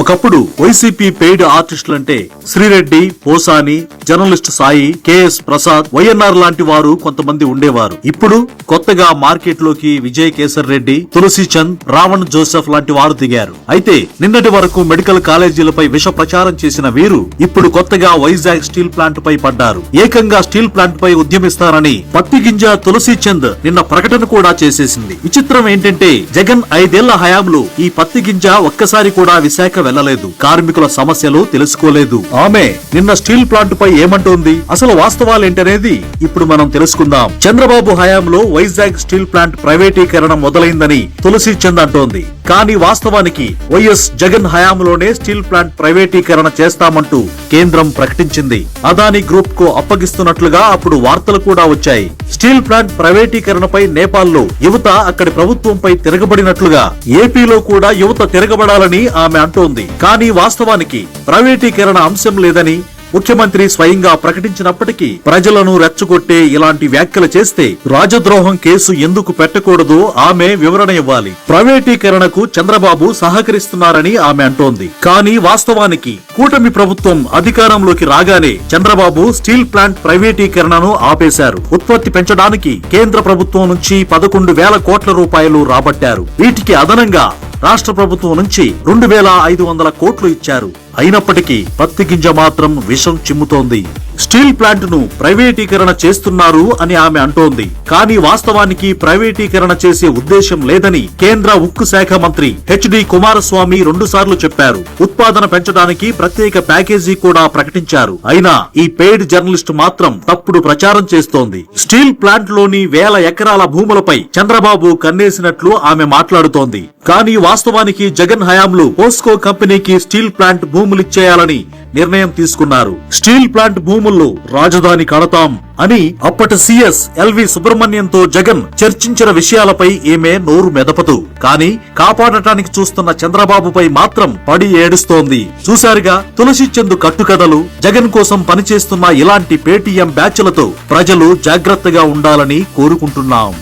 ఒకప్పుడు YCP paid ఆర్టిస్టులంటే Sri Reddy Posani journalist Sai KS Prasad YNR లాంటి వారు కొంతమంది ఉండేవారు. ఇప్పుడు కొత్తగా మార్కెట్లోకి విజయ్ కేసర్ రెడ్డి తులసి చంద్ రావణ్ జోసెఫ్ లాంటి వారు దిగారు. అయితే నిన్నటి వరకు మెడికల్ కాలేజీలపై విష ప్రచారం చేసిన వీరు ఇప్పుడు కొత్తగా వైజాగ్ స్టీల్ ప్లాంట్ పై పడ్డారు. ఏకంగా స్టీల్ ప్లాంట్ పై ఉద్యమిస్తారని పత్తి గింజ తులసి చంద్ నిన్న ప్రకటన కూడా చేసేసింది. విచిత్రం ఏంటంటే జగన్ ఐదేళ్ళ హయాంలో ఈ పత్తి గింజ ఒక్కసారి కూడా విశాఖ వెళ్ళలేదు కార్మికుల సమస్యలు తెలుసుకోలేదు. ఆమె నిన్న స్టీల్ ప్లాంట్ పై ఏమంటోంది? అసలు వాస్తవాలేంటనేది ఇప్పుడు మనం తెలుసుకుందాం. చంద్రబాబు హయాంలో వైజాగ్ స్టీల్ ప్లాంట్ ప్రైవేటీకరణ మొదలైందని తులసి చంద్ అంటోంది. కానీ వాస్తవానికి వైఎస్ జగన్ హయాంలోనే స్టీల్ ప్లాంట్ ప్రైవేటీకరణ చేస్తామంటూ కేంద్రం ప్రకటించింది. అదాని గ్రూప్కు అప్పగిస్తున్నట్లుగా అప్పుడు వార్తలు కూడా వచ్చాయి. స్టీల్ ప్లాంట్ ప్రైవేటీకరణపై నేపాల్లో యువత అక్కడి ప్రభుత్వంపై తిరగబడినట్లుగా ఏపీలో కూడా యువత తిరగబడాలని ఆమె అంటోంది. కానీ వాస్తవానికి ప్రైవేటీకరణ అంశం లేదని ముఖ్యమంత్రి స్వయంగా ప్రకటించినప్పటికీ ప్రజలను రెచ్చగొట్టే ఇలాంటి వ్యాఖ్యలు చేస్తే రాజద్రోహం కేసు ఎందుకు పెట్టకూడదో ఆమె వివరణ ఇవ్వాలి. ప్రైవేటీకరణకు చంద్రబాబు సహకరిస్తున్నారని ఆమె అంటోంది. కానీ వాస్తవానికి కూటమి ప్రభుత్వం అధికారంలోకి రాగానే చంద్రబాబు స్టీల్ ప్లాంట్ ప్రైవేటీకరణను ఆపేశారు. ఉత్పత్తి పెంచడానికి కేంద్ర ప్రభుత్వం నుంచి పదకొండు వేల కోట్ల రూపాయలు రాబట్టారు. వీటికి అదనంగా రాష్ట్ర ప్రభుత్వం నుంచి రెండు వేల ఐదు వందల కోట్లు ఇచ్చారు. అయినప్పటికీ పత్తి గింజ మాత్రం విషం చిమ్ముతోంది. స్టీల్ ప్లాంట్ను ప్రైవేటీకరణ చేస్తున్నారు అని ఆమె అంటోంది. కానీ వాస్తవానికి ప్రైవేటీకరణ చేసే ఉద్దేశం లేదని కేంద్ర ఉక్కు శాఖ మంత్రి హెచ్డి కుమారస్వామి రెండుసార్లు చెప్పారు. ఉత్పాదన పెంచడానికి ప్రత్యేక ప్యాకేజీ కూడా ప్రకటించారు. అయినా ఈ పెయిడ్ జర్నలిస్ట్ మాత్రం తప్పుడు ప్రచారం చేస్తోంది. స్టీల్ ప్లాంట్లోని వేల ఎకరాల భూములపై చంద్రబాబు కన్నేసినట్లు ఆమె మాట్లాడుతోంది. కానీ వాస్తవానికి జగన్ హయాంలో పోస్కో కంపెనీకి స్టీల్ ప్లాంట్ భూములిచ్చేయాలని నిర్ణయం తీసుకున్నారు. స్టీల్ ప్లాంట్ భూముల్లో రాజధాని కడతాం అని అప్పటి సీఎస్ ఎల్వి సుబ్రహ్మణ్యంతో జగన్ చర్చించిన విషయాలపై ఈమె నోరు మెదపదు. కానీ కాపాడటానికి చూస్తున్న చంద్రబాబుపై మాత్రం పడి ఏడుస్తోంది. చూశారుగా తులసి చందు కట్టుకథలు జగన్ కోసం పనిచేస్తున్న ఇలాంటి పేటీఎం బ్యాచ్లతో ప్రజలు జాగ్రత్తగా ఉండాలని కోరుకుంటున్నాం.